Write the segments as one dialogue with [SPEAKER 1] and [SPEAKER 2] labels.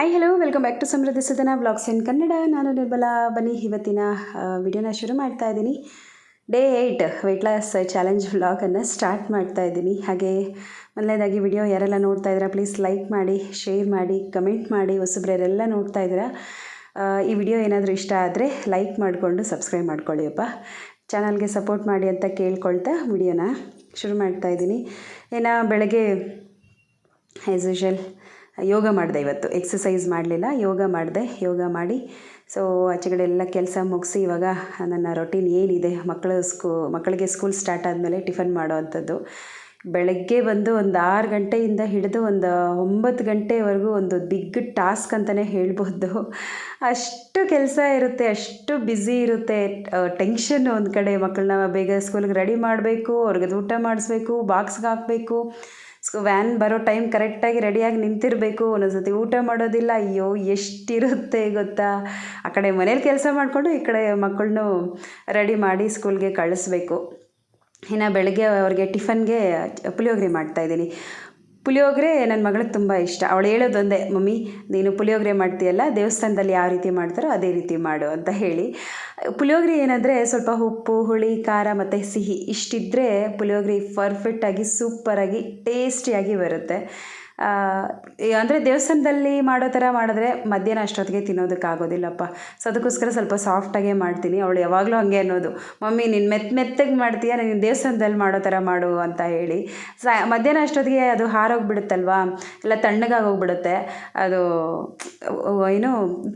[SPEAKER 1] Hi hello welcome back to Samruddhi Sadana blogs in Kannada ನಾನು ನಿರ್ಮಲಾ ಬನ್ನಿ. ಇವತ್ತಿನ ವಿಡಿಯೋನ ಶುರು ಮಾಡ್ತಾ ಇದ್ದೀನಿ. Day eight weight loss challenge ವ್ಲಾಗನ್ನು start ಮಾಡ್ತಾ ಇದ್ದೀನಿ. ಹಾಗೆ, ಮೊದಲನೇದಾಗಿ ವಿಡಿಯೋ ಯಾರೆಲ್ಲ ನೋಡ್ತಾ ಇದ್ದೀರಾ ಪ್ಲೀಸ್ ಲೈಕ್ ಮಾಡಿ ಶೇರ್ ಮಾಡಿ ಕಮೆಂಟ್ ಮಾಡಿ. ಹೊಸಬ್ರೆಲ್ಲ ನೋಡ್ತಾ ಇದ್ದೀರಾ ಈ ವಿಡಿಯೋ ಏನಾದರೂ ಇಷ್ಟ ಆದರೆ ಲೈಕ್ ಮಾಡಿಕೊಂಡು ಸಬ್ಸ್ಕ್ರೈಬ್ ಮಾಡ್ಕೊಳ್ಳಿಯಪ್ಪ ಚಾನಲ್ಗೆ ಸಪೋರ್ಟ್ ಮಾಡಿ ಅಂತ ಕೇಳ್ಕೊಳ್ತಾ ವಿಡಿಯೋನ ಶುರು ಮಾಡ್ತಾ ಇದ್ದೀನಿ. ಏನ ಬೆಳಗ್ಗೆ ಆ್ಯಸ್ ಯೂಶಲ್ ಯೋಗ ಮಾಡಿದೆ ಇವತ್ತು. ಎಕ್ಸಸೈಸ್ ಮಾಡಲಿಲ್ಲ, ಯೋಗ ಮಾಡಿದೆ, ಯೋಗ ಮಾಡಿ. ಸೊ ಆಚೆಗಡೆ ಎಲ್ಲ ಕೆಲಸ ಮುಗಿಸಿ ಇವಾಗ ನನ್ನ ರೊಟೀನ್ ಏನಿದೆ, ಮಕ್ಕಳು ಸ್ಕೂ, ಮಕ್ಕಳಿಗೆ ಸ್ಕೂಲ್ ಸ್ಟಾರ್ಟ್ ಆದಮೇಲೆ ಟಿಫನ್ ಮಾಡೋ ಅಂಥದ್ದು ಬೆಳಗ್ಗೆ ಬಂದು ಒಂದು ಆರು ಗಂಟೆಯಿಂದ ಹಿಡಿದು ಒಂದು ಒಂಬತ್ತು ಗಂಟೆವರೆಗೂ ಒಂದು ಬಿಗ್ ಟಾಸ್ಕ್ ಅಂತಲೇ ಹೇಳ್ಬೋದು. ಅಷ್ಟು ಕೆಲಸ ಇರುತ್ತೆ, ಅಷ್ಟು ಬ್ಯುಸಿ ಇರುತ್ತೆ. ಟೆನ್ಷನ್ ಒಂದು ಕಡೆ ಮಕ್ಕಳನ್ನ ಬೇಗ ಸ್ಕೂಲ್ಗೆ ರೆಡಿ ಮಾಡಬೇಕು ಅವ್ರಿಗೆ ಊಟ ಮಾಡಿಸ್ಬೇಕು ಬಾಕ್ಸ್ಗೆ ಹಾಕಬೇಕು. ಸ್ಕೂ ವ್ಯಾನ್ ಬರೋ ಟೈಮ್ ಕರೆಕ್ಟಾಗಿ ರೆಡಿಯಾಗಿ ನಿಂತಿರಬೇಕು. ಒಂದೊಂದ್ಸತಿ ಊಟ ಮಾಡೋದಿಲ್ಲ. ಅಯ್ಯೋ, ಎಷ್ಟಿರುತ್ತೆ ಗೊತ್ತಾ? ಆ ಕಡೆ ಮನೇಲಿ ಕೆಲಸ ಮಾಡಿಕೊಂಡು ಈ ಕಡೆ ಮಕ್ಕಳನ್ನು ರೆಡಿ ಮಾಡಿ ಸ್ಕೂಲ್ಗೆ ಕಳಿಸ್ಬೇಕು. ಇನ್ನು ಬೆಳಗ್ಗೆ ಅವ್ರಿಗೆ ಟಿಫನ್ಗೆ ಪುಳಿಯೋಗರೆ ಮಾಡ್ತಾಯಿದ್ದೀನಿ ಪುಳಿಯೋಗರೆ ನನ್ನ ಮಗಳಿಗೆ ತುಂಬ ಇಷ್ಟ. ಅವಳು ಹೇಳೋದೊಂದೇ ಮಮ್ಮಿ, ನೀನು ಪುಳಿಯೋಗರೆ ಮಾಡ್ತೀಯಲ್ಲ, ದೇವಸ್ಥಾನದಲ್ಲಿ ಯಾವ ರೀತಿ ಮಾಡ್ತಾರೋ ಅದೇ ರೀತಿ ಮಾಡು ಅಂತ ಹೇಳಿ. ಪುಳಿಯೋಗರೆ ಏನಂದರೆ ಸ್ವಲ್ಪ ಉಪ್ಪು, ಹುಳಿ, ಖಾರ ಮತ್ತು ಸಿಹಿ ಇಷ್ಟಿದ್ದರೆ ಪುಳಿಯೋಗರೆ ಪರ್ಫೆಕ್ಟಾಗಿ ಸೂಪರಾಗಿ ಟೇಸ್ಟಿಯಾಗಿ ಬರುತ್ತೆ. ಅಂದರೆ ದೇವಸ್ಥಾನದಲ್ಲಿ ಮಾಡೋ ಥರ ಮಾಡಿದ್ರೆ ಮಧ್ಯಾಹ್ನ ಅಷ್ಟೊತ್ತಿಗೆ ತಿನ್ನೋದಕ್ಕಾಗೋದಿಲ್ಲಪ್ಪ. ಸೊ ಅದಕ್ಕೋಸ್ಕರ ಸ್ವಲ್ಪ ಸಾಫ್ಟಾಗೇ ಮಾಡ್ತೀನಿ. ಅವಳು ಯಾವಾಗಲೂ ಹಾಗೆ ಅನ್ನೋದು. ಮಮ್ಮಿ, ನೀನು ಮೆತ್ತ ಮೆತ್ತಗೆ ಮಾಡ್ತೀಯ? ನೀನು ದೇವಸ್ಥಾನದಲ್ಲಿ ಮಾಡೋ ಥರ ಮಾಡು ಅಂತ ಹೇಳಿ. ಸಾ, ಮಧ್ಯಾಹ್ನ ಅಷ್ಟೊತ್ತಿಗೆ ಅದು ಹಾರೋಗ್ಬಿಡುತ್ತಲ್ವಾ? ಎಲ್ಲ ತಣ್ಣಗಾಗಿ ಹೋಗ್ಬಿಡುತ್ತೆ. ಅದು ಏನು,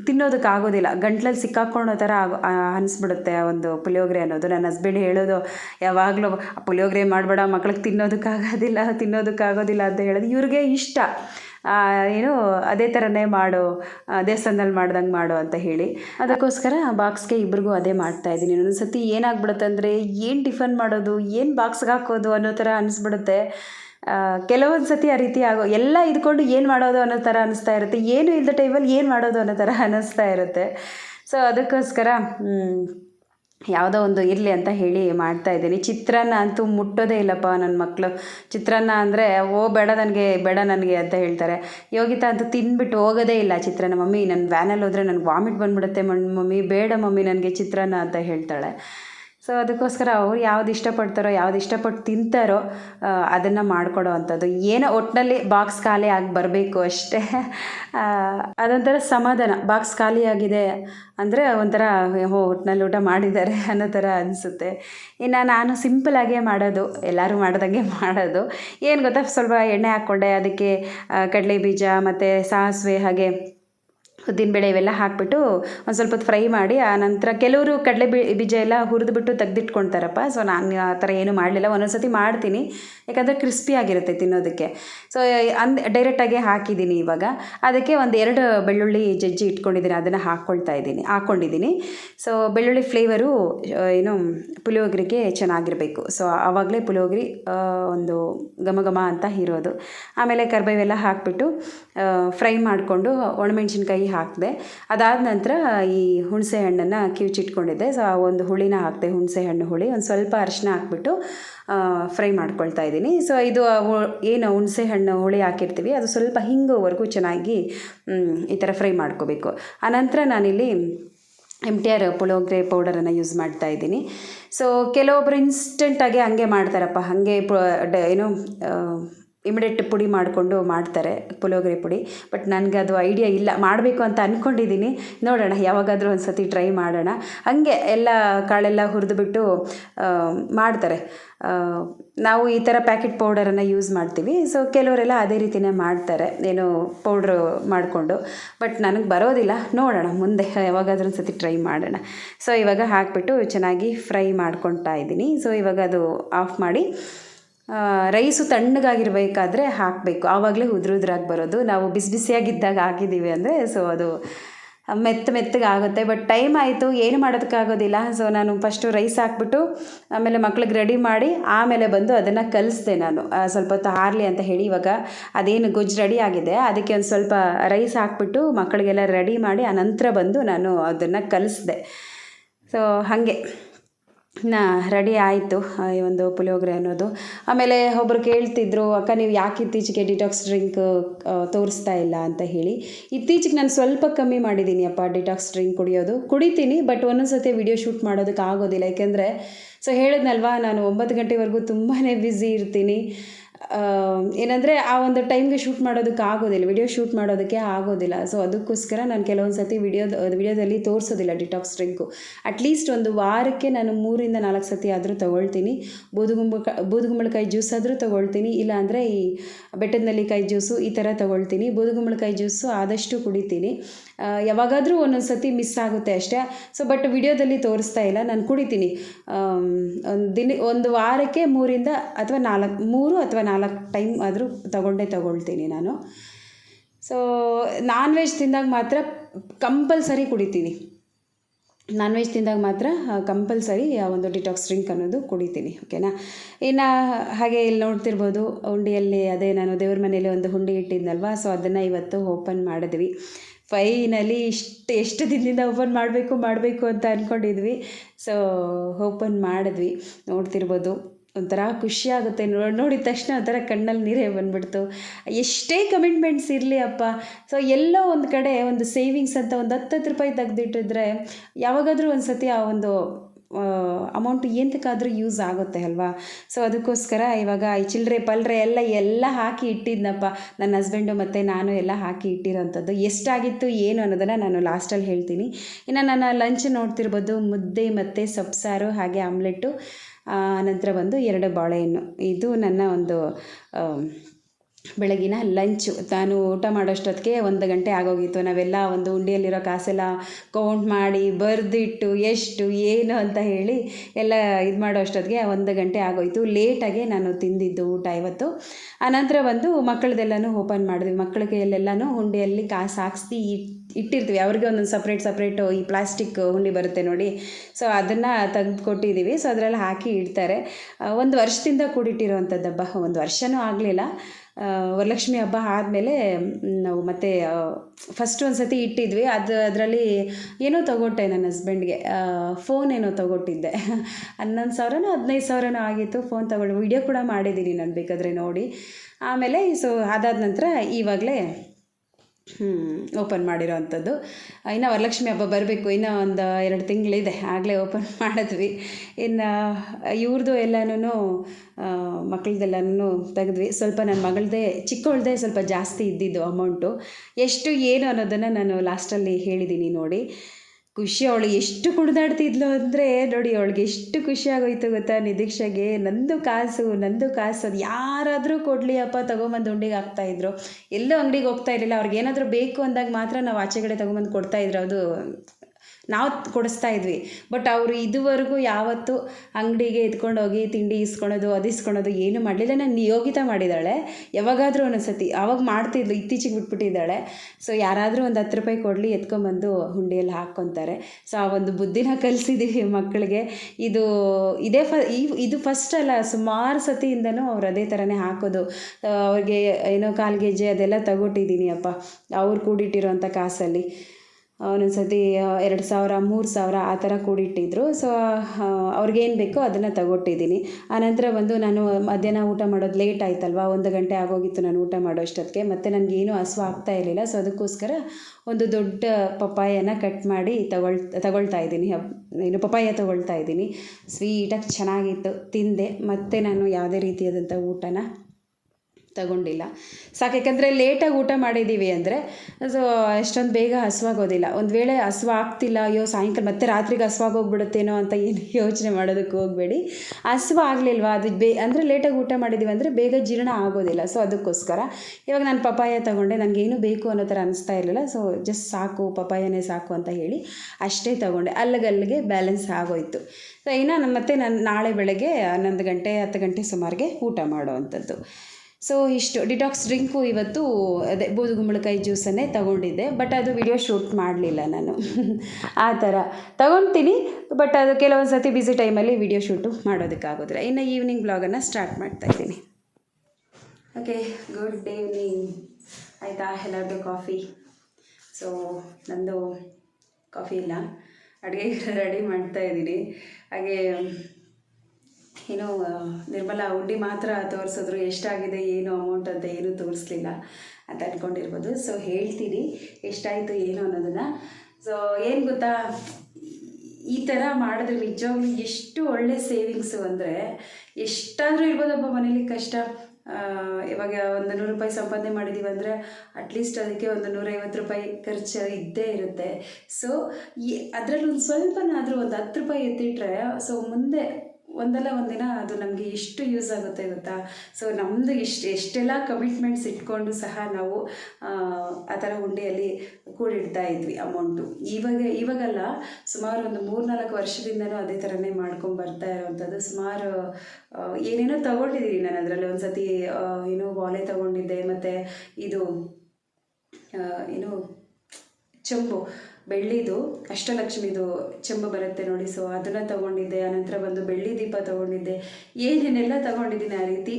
[SPEAKER 1] ತಿನ್ನೋದಕ್ಕಾಗೋದಿಲ್ಲ. ಗಂಟ್ಲಲ್ಲಿ ಸಿಕ್ಕಾಕೊಳ್ಳೋ ಥರ ಆಗೋ ಅನಿಸ್ಬಿಡುತ್ತೆ ಒಂದು ಪುಳಿಯೋಗ್ರೆ ಅನ್ನೋದು. ನನ್ನ ಹಸ್ಬೆಂಡ್ ಹೇಳೋದು, ಯಾವಾಗಲೂ ಪುಳಿಯೋಗ್ರೆ ಮಾಡಬೇಡ, ಮಕ್ಳಿಗೆ ತಿನ್ನೋದಕ್ಕಾಗೋದಿಲ್ಲ ತಿನ್ನೋದಕ್ಕಾಗೋದಿಲ್ಲ ಅಂತ ಹೇಳೋದು. ಇವ್ರಿಗೆ ಇಷ್ಟ ಆ, ಏನು ಅದೇ ಥರನೇ ಮಾಡು ದೇವಸ್ಥಾನದಲ್ಲಿ ಮಾಡ್ದಂಗೆ ಮಾಡು ಅಂತ ಹೇಳಿ. ಅದಕ್ಕೋಸ್ಕರ ಬಾಕ್ಸ್ಗೆ ಇಬ್ರಿಗೂ ಅದೇ ಮಾಡ್ತಾ ಇದ್ದೀನಿ. ಒಂದೊಂದು ಸತಿ ಏನಾಗ್ಬಿಡುತ್ತೆ ಅಂದರೆ ಏನು ಟಿಫನ್ ಮಾಡೋದು ಏನು ಬಾಕ್ಸ್ಗೆ ಹಾಕೋದು ಅನ್ನೋ ಥರ ಅನಿಸ್ಬಿಡುತ್ತೆ. ಕೆಲವೊಂದು ಸತಿ ಆ ರೀತಿ ಆಗೋ ಎಲ್ಲ ಇದ್ಕೊಂಡು ಏನು ಮಾಡೋದು ಅನ್ನೋ ಥರ ಅನಿಸ್ತಾ ಇರುತ್ತೆ. ಏನು ಇಲ್ಲದ ಟೈಮಲ್ಲಿ ಏನು ಮಾಡೋದು ಅನ್ನೋ ಥರ ಅನ್ನಿಸ್ತಾ ಇರುತ್ತೆ. ಸೊ ಅದಕ್ಕೋಸ್ಕರ ಯಾವುದೋ ಒಂದು ಇರಲಿ ಅಂತ ಹೇಳಿ ಮಾಡ್ತಾ ಇದ್ದೀನಿ. ಚಿತ್ರಾನ್ನ ಅಂತೂ ಮುಟ್ಟೋದೇ ಇಲ್ಲಪ್ಪ ನನ್ನ ಮಕ್ಕಳು ಚಿತ್ರಾನ್ನ ಅಂದರೆ, ಓ, ಬೇಡ ನನಗೆ ಬೇಡ ನನಗೆ ಅಂತ ಹೇಳ್ತಾರೆ. ಯೋಗಿತಾ ಅಂತೂ ತಿಂದ್ಬಿಟ್ಟು ಹೋಗೋದೇ ಇಲ್ಲ ಚಿತ್ರಾನ್ನ ಮಮ್ಮಿ. ನನ್ನ ವ್ಯಾನಲ್ಲಿ ಹೋದರೆ ನನಗೆ ವಾಮಿಟ್ ಬಂದ್ಬಿಡುತ್ತೆ ಮಮ್ಮಿ. ಬೇಡ ಮಮ್ಮಿ, ನನಗೆ ಚಿತ್ರಾನ್ನ ಅಂತ ಹೇಳ್ತಾಳೆ. ಸೊ ಅದಕ್ಕೋಸ್ಕರ ಅವ್ರು ಯಾವ್ದು ಇಷ್ಟಪಡ್ತಾರೋ, ಯಾವ್ದು ಇಷ್ಟಪಟ್ಟು ತಿಂತಾರೋ ಅದನ್ನು ಮಾಡಿಕೊಡೋ ಅಂಥದ್ದು. ಏನೋ ಒಟ್ಟಿನಲ್ಲಿ ಬಾಕ್ಸ್ ಖಾಲಿ ಆಗಿ ಬರಬೇಕು ಅಷ್ಟೇ. ಅದೊಂಥರ ಸಮಾಧಾನ. ಬಾಕ್ಸ್ ಖಾಲಿಯಾಗಿದೆ ಅಂದರೆ ಒಂಥರ ಹೋ ಒಟ್ಟಿನಲ್ಲಿ ಊಟ ಮಾಡಿದ್ದಾರೆ ಅನ್ನೋ ಥರ ಅನಿಸುತ್ತೆ. ಇನ್ನು ನಾನು ಸಿಂಪಲಾಗೇ ಮಾಡೋದು, ಎಲ್ಲರೂ ಮಾಡ್ದಂಗೆ ಮಾಡೋದು. ಏನು ಗೊತ್ತಾ, ಸ್ವಲ್ಪ ಎಣ್ಣೆ ಹಾಕ್ಕೊಂಡೆ, ಅದಕ್ಕೆ ಕಡಲೆ ಬೀಜ ಮತ್ತು ಸಾಸಿವೆ ಹಾಗೆ ಉದ್ದಿನಬೇಳೆ ಇವೆಲ್ಲ ಹಾಕಿಬಿಟ್ಟು ಒಂದು ಸ್ವಲ್ಪ ಫ್ರೈ ಮಾಡಿ, ಆ ನಂತರ ಕೆಲವರು ಕಡಲೆ ಬೀಜ ಎಲ್ಲ ಹುರಿದ್ಬಿಟ್ಟು ತೆಗೆದಿಟ್ಕೊಳ್ತಾರಪ್ಪ ಸೊ ನಾನು ಆ ಥರ ಏನೂ ಮಾಡಲಿಲ್ಲ. ಒಂದೊಂದು ಸತಿ ಮಾಡ್ತೀನಿ. ಯಾಕಂದರೆ ಕ್ರಿಸ್ಪಿ ಆಗಿರುತ್ತೆ ತಿನ್ನೋದಕ್ಕೆ. ಸೊ ಅಂದ್ ಡೈರೆಕ್ಟಾಗಿ ಹಾಕಿದ್ದೀನಿ ಇವಾಗ. ಅದಕ್ಕೆ ಒಂದು ಎರಡು ಬೆಳ್ಳುಳ್ಳಿ ಜಜ್ಜಿ ಇಟ್ಕೊಂಡಿದ್ದೀನಿ. ಅದನ್ನು ಹಾಕ್ಕೊಳ್ತಾ ಇದ್ದೀನಿ. ಹಾಕ್ಕೊಂಡಿದ್ದೀನಿ ಸೊ ಬೆಳ್ಳುಳ್ಳಿ ಫ್ಲೇವರು ಏನು, ಪುಳಿಯೋಗರೆಗೆ ಚೆನ್ನಾಗಿರಬೇಕು. ಸೊ ಆವಾಗಲೇ ಪುಳಿಯೋಗರೆ ಒಂದು ಘಮ ಘಮ ಅಂತ ಇರೋದು. ಆಮೇಲೆ ಕರ್ಬೇವೆಲ್ಲ ಹಾಕಿಬಿಟ್ಟು ಫ್ರೈ ಮಾಡಿಕೊಂಡು ಒಣಮೆಣ್ಸಿನ್ಕಾಯಿ ಹಾಕಿದೆ. ಅದಾದ ನಂತರ ಈ ಹುಣಸೆ ಹಣ್ಣನ್ನು ಕಿವುಚಿಟ್ಕೊಂಡಿದ್ದೆ. ಸೊ ಆ ಒಂದು ಹುಳಿನ ಹಾಕಿದೆ, ಹುಣಸೆ ಹಣ್ಣು ಹುಳಿ. ಒಂದು ಸ್ವಲ್ಪ ಅರಿಶಿನ ಹಾಕ್ಬಿಟ್ಟು ಫ್ರೈ ಮಾಡ್ಕೊಳ್ತಾ ಇದ್ದೀನಿ. ಸೊ ಇದು ಏನು ಹುಣಸೆ ಹಣ್ಣು ಹುಳಿ ಹಾಕಿರ್ತೀವಿ, ಅದು ಸ್ವಲ್ಪ ಹಿಂಗೋವರೆಗೂ ಚೆನ್ನಾಗಿ ಈ ಥರ ಫ್ರೈ ಮಾಡ್ಕೋಬೇಕು. ಆನಂತರ ನಾನಿಲ್ಲಿ ಎಂ ಟಿ ಆರ್ ಪುಳಿಯೋಗರೆ ಪೌಡರನ್ನು ಯೂಸ್ ಮಾಡ್ತಾ ಇದ್ದೀನಿ. ಸೊ ಕೆಲವೊಬ್ಬರು ಇನ್ಸ್ಟೆಂಟಾಗಿ ಹಂಗೆ ಮಾಡ್ತಾರಪ್ಪ. ಹಾಗೆ, ಪ, ಡ, ಏನು ಇಮಿಡಿಯೇಟ್ ಪುಡಿ ಮಾಡಿಕೊಂಡು ಮಾಡ್ತಾರೆ, ಪುಳಿಯೋಗರೆ ಪುಡಿ. ಬಟ್ ನನಗೆ ಅದು ಐಡಿಯಾ ಇಲ್ಲ. ಮಾಡಬೇಕು ಅಂತ ಅಂದ್ಕೊಂಡಿದ್ದೀನಿ ನೋಡೋಣ, ಯಾವಾಗಾದರೂ ಒಂದು ಸತಿ ಟ್ರೈ ಮಾಡೋಣ. ಹಾಗೆ ಎಲ್ಲ ಕಾಳೆಲ್ಲ ಹುರಿದುಬಿಟ್ಟು ಮಾಡ್ತಾರೆ. ನಾವು ಈ ಥರ ಪ್ಯಾಕೆಟ್ ಪೌಡರನ್ನು ಯೂಸ್ ಮಾಡ್ತೀವಿ. ಸೊ ಕೆಲವರೆಲ್ಲ ಅದೇ ರೀತಿನೇ ಮಾಡ್ತಾರೆ. ಏನು ಪೌಡ್ರು ಮಾಡಿಕೊಂಡು. ಬಟ್ ನನಗೆ ಬರೋದಿಲ್ಲ. ನೋಡೋಣ, ಮುಂದೆ ಯಾವಾಗಾದ್ರೂ ಒಂದು ಸತಿ ಟ್ರೈ ಮಾಡೋಣ. ಸೊ ಇವಾಗ ಹಾಕಿಬಿಟ್ಟು ಚೆನ್ನಾಗಿ ಫ್ರೈ ಮಾಡ್ಕೊಳ್ತಾ ಇದ್ದೀನಿ ಸೊ ಇವಾಗ ಅದು ಆಫ್ ಮಾಡಿ ರೈಸು ತಣ್ಣಗಾಗಿರ್ಬೇಕಾದ್ರೆ ಹಾಕಬೇಕು. ಆವಾಗಲೇ ಉದುರು ಉದುರಾಗಿ ಬರೋದು. ನಾವು ಬಿಸಿ ಬಿಸಿಯಾಗಿದ್ದಾಗ ಹಾಕಿದ್ದೀವಿ ಅಂದರೆ ಸೊ ಅದು ಮೆತ್ತ ಮೆತ್ತಗೆ ಆಗುತ್ತೆ. ಬಟ್ ಟೈಮ್ ಆಯಿತು. ಏನು ಮಾಡೋದಕ್ಕಾಗೋದಿಲ್ಲ. ಸೊ ನಾನು ಫಸ್ಟು ರೈಸ್ ಹಾಕ್ಬಿಟ್ಟು, ಆಮೇಲೆ ಮಕ್ಳಿಗೆ ರೆಡಿ ಮಾಡಿ, ಆಮೇಲೆ ಬಂದು ಅದನ್ನು ಕಲಿಸ್ದೆ ನಾನು. ಸ್ವಲ್ಪ ಹೊತ್ತು ಹಾರಲಿ ಅಂತ ಹೇಳಿ ಇವಾಗ ಅದೇನು ಗೊಜ್ಜು ರೆಡಿ ಆಗಿದೆ. ಅದಕ್ಕೆ ಒಂದು ಸ್ವಲ್ಪ ರೈಸ್ ಹಾಕ್ಬಿಟ್ಟು ಮಕ್ಕಳಿಗೆಲ್ಲ ರೆಡಿ ಮಾಡಿ, ಆನಂತರ ಬಂದು ನಾನು ಅದನ್ನು ಕಲಿಸ್ದೆ. ಸೊ ಹಾಗೆ. ನಾ ರೆಡಿ ಆಯಿತು ಈ ಒಂದು ಪುಳಿಯೋಗರೆ ಅನ್ನೋದು. ಆಮೇಲೆ ಒಬ್ಬರು ಕೇಳ್ತಿದ್ರು, ಅಕ್ಕ, ನೀವು ಯಾಕೆ ಇತ್ತೀಚೆಗೆ ಡಿಟಾಕ್ಸ್ ಡ್ರಿಂಕ್ ತೋರಿಸ್ತಾ ಇಲ್ಲ? ಅಂತ ಹೇಳಿ, ಇತ್ತೀಚೆಗೆ ನಾನು ಸ್ವಲ್ಪ ಕಮ್ಮಿ ಮಾಡಿದ್ದೀನಿ ಅಪ್ಪ ಡಿಟಾಕ್ಸ್ ಡ್ರಿಂಕ್ ಕುಡಿಯೋದು. ಕುಡಿತೀನಿ ಬಟ್ ಒಂದೊಂದು ಸತಿ ವಿಡಿಯೋ ಶೂಟ್ ಮಾಡೋದಕ್ಕೆ ಆಗೋದಿಲ್ಲ. ಯಾಕೆಂದರೆ ಸೊ ಹೇಳಿದ್ನಲ್ವಾ, ನಾನು ಒಂಬತ್ತು ಗಂಟೆವರೆಗೂ ತುಂಬಾ ಬ್ಯುಸಿ ಇರ್ತೀನಿ. ಏನಂದರೆ ಆ ಒಂದು ಟೈಮ್ಗೆ ಶೂಟ್ ಮಾಡೋದಕ್ಕೆ ಆಗೋದಿಲ್ಲ ವಿಡಿಯೋ ಶೂಟ್ ಮಾಡೋದಕ್ಕೆ ಆಗೋದಿಲ್ಲ. ಸೊ ಅದಕ್ಕೋಸ್ಕರ ನಾನು ಕೆಲವೊಂದು ಸತಿ ವಿಡಿಯೋದ ವಿಡಿಯೋದಲ್ಲಿ ತೋರಿಸೋದಿಲ್ಲ ಡಿಟಾಕ್ಸ್ ಡ್ರಿಂಕು ಅಟ್ಲೀಸ್ಟ್ ಒಂದು ವಾರಕ್ಕೆ ನಾನು ಮೂರಿಂದ ನಾಲ್ಕು ಸತಿ ಆದರೂ ತೊಗೊಳ್ತೀನಿ. ಬೂದುಗುಂಬಳಕಾಯಿ ಬೂದುಗುಂಬಳಕಾಯಿ ಜ್ಯೂಸ್ ಆದರೂ ತೊಗೊಳ್ತೀನಿ. ಇಲ್ಲಾಂದರೆ ಈ ಬೆಟ್ಟದ ನೆಲ್ಲಿಕಾಯಿ ಜ್ಯೂಸು ಈ ಥರ ತೊಗೊಳ್ತೀನಿ. ಬೂದುಗುಂಬಳಕಾಯಿ ಜ್ಯೂಸು ಆದಷ್ಟು ಕುಡಿತೀನಿ. ಯಾವಾಗಾದರೂ ಒಂದೊಂದು ಸತಿ ಮಿಸ್ ಆಗುತ್ತೆ ಅಷ್ಟೇ. ಸೊ ಬಟ್ ವಿಡಿಯೋದಲ್ಲಿ ತೋರಿಸ್ತಾ ಇಲ್ಲ. ನಾನು ಕುಡಿತೀನಿ. ಒಂದು ದಿನ, ಒಂದು ವಾರಕ್ಕೆ ಮೂರಿಂದ ಅಥವಾ ನಾಲ್ಕು, ಮೂರು ಅಥವಾ ನಾಲ್ಕು ಟೈಮ್ ಆದರೂ ತಗೊಂಡೇ ತಗೊಳ್ತೀನಿ ನಾನು. ಸೊ ನಾನ್ ವೆಜ್ ತಿಂದಾಗ ಮಾತ್ರ ಕಂಪಲ್ಸರಿ ಕುಡಿತೀನಿ. ನಾನ್ ವೆಜ್ ತಿಂದಾಗ ಮಾತ್ರ ಕಂಪಲ್ಸರಿ ಒಂದು ಡಿಟಾಕ್ಸ್ ಡ್ರಿಂಕ್ ಅನ್ನೋದು ಕುಡಿತೀನಿ ಓಕೆನಾ ಇನ್ನು, ಹಾಗೆ ಇಲ್ಲಿ ನೋಡ್ತಿರ್ಬೋದು ಹುಂಡಿಯಲ್ಲಿ ಅದೇ ನಾನು ದೇವ್ರ ಮನೇಲಿ ಒಂದು ಹುಂಡಿ ಇಟ್ಟಿದ್ನಲ್ವ ಸೊ ಅದನ್ನು ಇವತ್ತು ಓಪನ್ ಮಾಡಿದ್ವಿ. ಫೈನಲಿ ಇಷ್ಟು, ಎಷ್ಟು ದಿನದಿಂದ ಓಪನ್ ಮಾಡಬೇಕು ಮಾಡಬೇಕು ಅಂತ ಅಂದ್ಕೊಂಡಿದ್ವಿ ಸೊ ಓಪನ್ ಮಾಡಿದ್ವಿ. ನೋಡ್ತಿರ್ಬೋದು. ಒಂಥರ ಖುಷಿ ಆಗುತ್ತೆ. ನೋಡಿ ನೋಡಿದ ತಕ್ಷಣ ಒಂಥರ ಕಣ್ಣಲ್ಲಿ ನೀರೇ ಬಂದ್ಬಿಡ್ತು. ಎಷ್ಟೇ ಕಮಿಟ್ಮೆಂಟ್ಸ್ ಇರಲಿ ಅಪ್ಪ. ಸೊ ಎಲ್ಲೋ ಒಂದು ಕಡೆ ಒಂದು ಸೇವಿಂಗ್ಸ್ ಅಂತ ಒಂದು ಹತ್ತು ಹತ್ತು ರೂಪಾಯಿ ತೆಗೆದಿಟ್ಟಿದ್ರೆ ಯಾವಾಗಾದರೂ ಒಂದು ಸತಿ ಆ ಒಂದು ಅಮೌಂಟ್ ಏನಕ್ಕಾದರೂ ಯೂಸ್ ಆಗುತ್ತೆ ಅಲ್ವಾ? ಸೊ ಅದಕ್ಕೋಸ್ಕರ ಇವಾಗ ಈ ಚಿಲ್ಲರೆ ಪಲ್ರೆ ಎಲ್ಲ ಎಲ್ಲ ಹಾಕಿ ಇಟ್ಟಿದ್ನಪ್ಪ. ನನ್ನ ಹಸ್ಬೆಂಡು ಮತ್ತು ನಾನು ಎಲ್ಲ ಹಾಕಿ ಇಟ್ಟಿರೋಂಥದ್ದು. ಎಷ್ಟಾಗಿತ್ತು, ಏನು ಅನ್ನೋದನ್ನು ನಾನು ಲಾಸ್ಟಲ್ಲಿ ಹೇಳ್ತೀನಿ. ಇನ್ನು ನನ್ನ ಲಂಚ್ ನೋಡ್ತಿರ್ಬೋದು, ಮುದ್ದೆ ಮತ್ತು ಸೊಪ್ಪು ಹಾಗೆ ಆಮ್ಲೆಟ್ಟು ನಂತರ ಬಂದು ಎರಡು ಬಾಳೆಹಣ್ಣು. ಇದು ನನ್ನ ಒಂದು ಬೆಳಗಿನ ಲಂಚು. ತಾನು ಊಟ ಮಾಡೋಷ್ಟೊತ್ತಿಗೆ ಒಂದು ಗಂಟೆ ಆಗೋಗಿತ್ತು. ನಾವೆಲ್ಲ ಒಂದು ಉಂಡಿಯಲ್ಲಿರೋ ಕಾಸೆಲ್ಲ ಕೌಂಟ್ ಮಾಡಿ ಬರೆದಿಟ್ಟು ಎಷ್ಟು, ಏನು ಅಂತ ಹೇಳಿ ಎಲ್ಲ ಇದು ಮಾಡೋ ಅಷ್ಟೊತ್ತಿಗೆ ಒಂದು ಗಂಟೆ ಆಗೋಯಿತು. ಲೇಟಾಗೆ ನಾನು ತಿಂದಿದ್ದು ಊಟ ಇವತ್ತು. ಆನಂತರ ಬಂದು ಮಕ್ಕಳದೆಲ್ಲನೂ ಓಪನ್ ಮಾಡಿದ್ವಿ. ಮಕ್ಕಳಿಗೆ ಎಲ್ಲೆಲ್ಲನೂ ಹುಂಡಿಯಲ್ಲಿ ಕಾಸು ಹಾಕ್ಸಿ ಇಟ್ಟಿರ್ತೀವಿ. ಅವ್ರಿಗೆ ಒಂದೊಂದು ಸಪ್ರೇಟ್ ಸಪ್ರೇಟು ಈ ಪ್ಲಾಸ್ಟಿಕ್ ಹುಂಡಿ ಬರುತ್ತೆ ನೋಡಿ. ಸೊ ಅದನ್ನು ತೆಗೆದು ಕೊಟ್ಟಿದ್ದೀವಿ. ಸೊ ಅದರಲ್ಲಿ ಹಾಕಿ ಇಡ್ತಾರೆ. ಒಂದು ವರ್ಷದಿಂದ ಕೂಡಿಟ್ಟಿರೋವಂಥದ್ದಬ್ಬ. ಒಂದು ವರ್ಷವೂ ಆಗಲಿಲ್ಲ. ವರಲಕ್ಷ್ಮಿ ಹಬ್ಬ ಆದಮೇಲೆ ನಾವು ಮತ್ತೆ ಫಸ್ಟ್ ಒಂದು ಸತಿ ಇಟ್ಟಿದ್ವಿ. ಅದು, ಅದರಲ್ಲಿ ಏನೋ ತಗೊಟ್ಟೆ ನನ್ನ ಹಸ್ಬೆಂಡ್ಗೆ ಫೋನ್ ಏನೋ ತಗೊಟ್ಟಿದ್ದೆ. ಹನ್ನೊಂದು ಸಾವಿರನೋ, ಹದಿನೈದು ಸಾವಿರನೋ ಆಗಿತ್ತು. ಫೋನ್ ತಗೊಂಡು ವೀಡಿಯೋ ಕೂಡ ಮಾಡಿದ್ದೀನಿ ನಾನು ಬೇಕಾದರೆ ನೋಡಿ. ಆಮೇಲೆ ಸೊ ಅದಾದ ನಂತರ ಇವಾಗಲೇ ಓಪನ್ ಮಾಡಿರೋ ಅಂಥದ್ದು ಇನ್ನು ವರಲಕ್ಷ್ಮಿ ಹಬ್ಬ ಬರಬೇಕು, ಇನ್ನೂ ಒಂದು ಎರಡು ತಿಂಗಳಿದೆ, ಆಗಲೇ ಓಪನ್ ಮಾಡಿದ್ವಿ. ಇನ್ನು ಇವ್ರದ್ದು ಎಲ್ಲನೂ ಮಕ್ಕಳದೆಲ್ಲನೂ ತೆಗೆದ್ವಿ. ಸ್ವಲ್ಪ ನನ್ನ ಮಗಳದೇ ಚಿಕ್ಕವಳದೇ ಸ್ವಲ್ಪ ಜಾಸ್ತಿ ಇದ್ದಿದ್ದು ಅಮೌಂಟು ಎಷ್ಟು ಏನು ಅನ್ನೋದನ್ನು ನಾನು ಲಾಸ್ಟಲ್ಲಿ ಹೇಳಿದ್ದೀನಿ ನೋಡಿ. ಖುಷಿ ಅವಳು ಎಷ್ಟು ಕುಣಿದಾಡ್ತಿದ್ಲು ಅಂದರೆ ನೋಡಿ ಅವಳಿಗೆ ಎಷ್ಟು ಖುಷಿ ಆಗೋಯ್ತು ಗೊತ್ತಾ ನಿದೀಕ್ಷೆಗೆ. ನಂದು ಕಾಸು ನಂದು ಕಾಸು, ಅದು ಯಾರಾದರೂ ಕೊಡಲಿ ಅಪ್ಪ, ತೊಗೊಂಬಂದು ಉಂಡಿಗೆ ಹಾಕ್ತಾಯಿದ್ರು ಎಲ್ಲೂ ಅಂಗಡಿಗೆ ಹೋಗ್ತಾ ಇರಲಿಲ್ಲ, ಅವ್ರಿಗೆ ಏನಾದರೂ ಬೇಕು ಅಂದಾಗ ಮಾತ್ರ ನಾವು ಆಚೆಗಡೆ ತೊಗೊಂಬಂದು ಕೊಡ್ತಾಯಿದ್ರು ಅದು ನಾವು ಕೊಡಿಸ್ತಾ ಇದ್ವಿ. ಬಟ್ ಅವರು ಇದುವರೆಗೂ ಯಾವತ್ತೂ ಅಂಗಡಿಗೆ ಎತ್ಕೊಂಡು ಹೋಗಿ ತಿಂಡಿ ಇಸ್ಕೊಳೋದು, ಅದು ಇಸ್ಕೊಳೋದು ಏನು ಮಾಡಲಿಲ್ಲ. ನಾನು ನಿಯೋಗಿತ ಮಾಡಿದ್ದಾಳೆ. ಯಾವಾಗಾದರೂ ಒಂದೊಂದು ಸತಿ ಅವಾಗ ಮಾಡ್ತಿದ್ಲು, ಇತ್ತೀಚೆಗೆ ಬಿಟ್ಬಿಟ್ಟಿದ್ದಾಳೆ. ಸೊ ಯಾರಾದರೂ ಒಂದು ಹತ್ತು ರೂಪಾಯಿ ಕೊಡಲಿ, ಎತ್ಕೊಂಬಂದು ಹುಂಡಿಯಲ್ಲಿ ಹಾಕ್ಕೊತಾರೆ. ಸೊ ಆ ಒಂದು ಬುದ್ಧಿನ ಕಲಿಸಿದ್ದೀವಿ ಮಕ್ಕಳಿಗೆ. ಇದು ಇದೇ ಫ ಇದು ಫಸ್ಟ್ ಅಲ್ಲ. ಸುಮಾರು ಸತಿಯಿಂದನೂ ಅವ್ರು ಅದೇ ಥರನೇ ಹಾಕೋದು. ಅವ್ರಿಗೆ ಏನೋ ಕಾಲು ಗೆಜ್ಜೆ ಅದೆಲ್ಲ ತಗೊಟ್ಟಿದ್ದೀನಿ ಅಪ್ಪ. ಅವ್ರು ಕೂಡಿಟ್ಟಿರೋಂಥ ಕಾಸಲ್ಲಿ. ಒಂದೊಂದು ಸರ್ತಿ ಎರಡು ಸಾವಿರ, ಮೂರು ಸಾವಿರ ಆ ಥರ ಕೂಡಿಟ್ಟಿದ್ರು. ಸೊ ಅವ್ರಿಗೇನು ಬೇಕೋ ಅದನ್ನು ತಗೊಟ್ಟಿದ್ದೀನಿ. ಆನಂತರ ಬಂದು ನಾನು ಮಧ್ಯಾಹ್ನ ಊಟ ಮಾಡೋದು ಲೇಟ್ ಆಯ್ತಲ್ವಾ? ಒಂದು ಗಂಟೆ ಆಗೋಗಿತ್ತು ನಾನು ಊಟ ಮಾಡೋ ಅಷ್ಟೊತ್ತಿಗೆ ಮತ್ತು ನನಗೇನು ಹಸುವ ಆಗ್ತಾ ಇರಲಿಲ್ಲ. ಸೊ ಅದಕ್ಕೋಸ್ಕರ ಒಂದು ದೊಡ್ಡ ಪಪ್ಪಾಯನ ಕಟ್ ಮಾಡಿ ತಗೊಳ್, ತಗೊಳ್ತಾ ಇದ್ದೀನಿ. ಏನು ಪಪ್ಪಾಯ ತಗೊಳ್ತಾ ಇದ್ದೀನಿ. ಸ್ವೀಟಾಗಿ ಚೆನ್ನಾಗಿತ್ತು. ತಿಂದೆ. ಮತ್ತು ನಾನು ಯಾವುದೇ ರೀತಿಯಾದಂಥ ಊಟನ ತಗೊಂಡಿಲ್ಲ. ಸಾಕು, ಯಾಕಂದರೆ ಲೇಟಾಗಿ ಊಟ ಮಾಡಿದ್ದೀವಿ ಅಂದರೆ ಸೊ ಎಷ್ಟೊಂದು ಬೇಗ ಹಸುವಾಗೋದಿಲ್ಲ. ಒಂದು ವೇಳೆ ಹಸುವಾಗ್ತಿಲ್ಲ ಅಯ್ಯೋ, ಸಾಯಂಕಾಲ ಮತ್ತೆ ರಾತ್ರಿಗೆ ಹಸುವಾಗೋಗ್ಬಿಡುತ್ತೇನೋ ಅಂತ ಏನು ಯೋಚನೆ ಮಾಡೋದಕ್ಕೆ ಹೋಗಬೇಡಿ. ಹಸುವ ಆಗಲಿಲ್ವ? ಅದು ಬೇ, ಅಂದರೆ ಲೇಟಾಗಿ ಊಟ ಮಾಡಿದ್ದೀವಿ ಅಂದರೆ ಬೇಗ ಜೀರ್ಣ ಆಗೋದಿಲ್ಲ. ಸೊ ಅದಕ್ಕೋಸ್ಕರ ಇವಾಗ ನಾನು ಪಪಾಯ ತೊಗೊಂಡೆ. ನನಗೇನು ಬೇಕು ಅನ್ನೋ ಥರ ಅನಿಸ್ತಾ ಇರಲಿಲ್ಲ. ಸೊ ಜಸ್ಟ್ ಸಾಕು ಪಪಾಯನೇ ಸಾಕು ಅಂತ ಹೇಳಿ ಅಷ್ಟೇ ತೊಗೊಂಡೆ. ಅಲ್ಲಿಗಲ್ಲಿಗೆ ಬ್ಯಾಲೆನ್ಸ್ ಆಗೋಯಿತು. ಸೊ ಇನ್ನು ಮತ್ತೆ ನಾನು ನಾಳೆ ಬೆಳಗ್ಗೆ ಹನ್ನೊಂದು ಗಂಟೆ, ಹತ್ತು ಗಂಟೆ ಸುಮಾರಿಗೆ ಊಟ ಮಾಡುವಂಥದ್ದು. ಸೊ ಇಷ್ಟು ಡಿಟಾಕ್ಸ್ ಡ್ರಿಂಕು ಇವತ್ತು, ಅದೇ ಬೂದುಗುಂಬಳಕಾಯಿ ಜ್ಯೂಸನ್ನೇ ತಗೊಂಡಿದ್ದೆ ಬಟ್ ಅದು ವಿಡಿಯೋ ಶೂಟ್ ಮಾಡಲಿಲ್ಲ ನಾನು. ಆ ಥರ. ತಗೊತೀನಿ ಬಟ್ ಅದು ಕೆಲವೊಂದು ಸತಿ ಬ್ಯುಸಿ ಟೈಮಲ್ಲಿ ವಿಡಿಯೋ ಶೂಟು ಮಾಡೋದಕ್ಕಾಗೋದಿಲ್ಲ. ಇನ್ನು ಈವ್ನಿಂಗ್ ಬ್ಲಾಗನ್ನು ಸ್ಟಾರ್ಟ್ ಮಾಡ್ತಾ ಇದ್ದೀನಿ. ಓಕೆ ಗುಡ್ ಈವ್ನಿಂಗ್ ಆಯಿತಾ, ಎಲ್ಲರದು ಕಾಫಿ ಸೊ ನಂದು ಕಾಫಿ ಇಲ್ಲ. ಅಡುಗೆ ರೆಡಿ ಮಾಡ್ತಾ ಇದ್ದೀನಿ. ಹಾಗೆ ಏನು ನಿರ್ಮಲ ಉಂಡಿ ಮಾತ್ರ ತೋರಿಸಿದ್ರು, ಎಷ್ಟಾಗಿದೆ, ಏನು ಅಮೌಂಟ್ ಅಂತ ಏನು ತೋರಿಸ್ಲಿಲ್ಲ ಅಂತ ಅಂದ್ಕೊಂಡಿರ್ಬೋದು ಸೊ ಹೇಳ್ತೀನಿ, ಎಷ್ಟಾಯಿತು, ಏನು ಅನ್ನೋದನ್ನು. ಸೊ ಏನು ಗೊತ್ತಾ? ಈ ಥರ ಮಾಡಿದ್ರೆ ನಿಜವಾಗ್ಲೂ ಎಷ್ಟು ಒಳ್ಳೆ ಸೇವಿಂಗ್ಸು ಅಂದರೆ, ಎಷ್ಟಾದರೂ ಇರ್ಬೋದಪ್ಪ ಮನೇಲಿ ಕಷ್ಟ. ಇವಾಗ ಒಂದು ನೂರು ರೂಪಾಯಿ ಸಂಪಾದನೆ ಮಾಡಿದ್ದೀವಿ ಅಂದರೆ ಅಟ್ಲೀಸ್ಟ್ ಅದಕ್ಕೆ ಒಂದು ನೂರೈವತ್ತು ರೂಪಾಯಿ ಖರ್ಚು ಇದ್ದೇ ಇರುತ್ತೆ. ಸೊ ಈ, ಅದರಲ್ಲಿ ಸ್ವಲ್ಪನಾದರೂ ಒಂದು ಹತ್ತು ರೂಪಾಯಿ ಎತ್ತಿಟ್ರೆ ಸೊ ಮುಂದೆ ಒಂದಲ್ಲ ಒಂದಿನ ಅದು ನಮಗೆ ಎಷ್ಟು ಯೂಸ್ ಆಗುತ್ತೆ ಗೊತ್ತಾ? ಸೊ ನಮ್ಮದು ಎಷ್ಟು ಎಷ್ಟೆಲ್ಲ ಕಮಿಟ್ಮೆಂಟ್ಸ್ ಇಟ್ಕೊಂಡು ಸಹ ನಾವು ಆ, ಥರ ಉಂಡೆಯಲ್ಲಿ ಕೂಡಿಡ್ತಾ ಇದ್ವಿ ಅಮೌಂಟು ಇವಾಗ ಇವಾಗಲ್ಲ ಸುಮಾರು ಒಂದು ಮೂರ್ನಾಲ್ಕು ವರ್ಷದಿಂದನೂ ಅದೇ ಥರನೇ ಮಾಡ್ಕೊಂಡು ಬರ್ತಾ ಇರೋವಂಥದ್ದು ಸುಮಾರು ಏನೇನೋ ತೊಗೊಂಡಿದ್ದೀನಿ ನಾನು ಅದರಲ್ಲಿ. ಒಂದು ಸತಿ ಏನೋ ವಾಲೆ ತೊಗೊಂಡಿದ್ದೆ ಮತ್ತು ಇದು ಏನು ಚೆಂಬು. ಬೆಳ್ಳಿದು, ಅಷ್ಟಲಕ್ಷ್ಮಿದು ಚೆಂಬು ಬರುತ್ತೆ ನೋಡಿ. ಸೊ ಅದನ್ನು ತಗೊಂಡಿದ್ದೆ ಆನಂತರ ಬಂದು ಬೆಳ್ಳಿ ದೀಪ ತಗೊಂಡಿದ್ದೆ. ಏನೇನೆಲ್ಲ ತಗೊಂಡಿದ್ದೀನಿ ಆ ರೀತಿ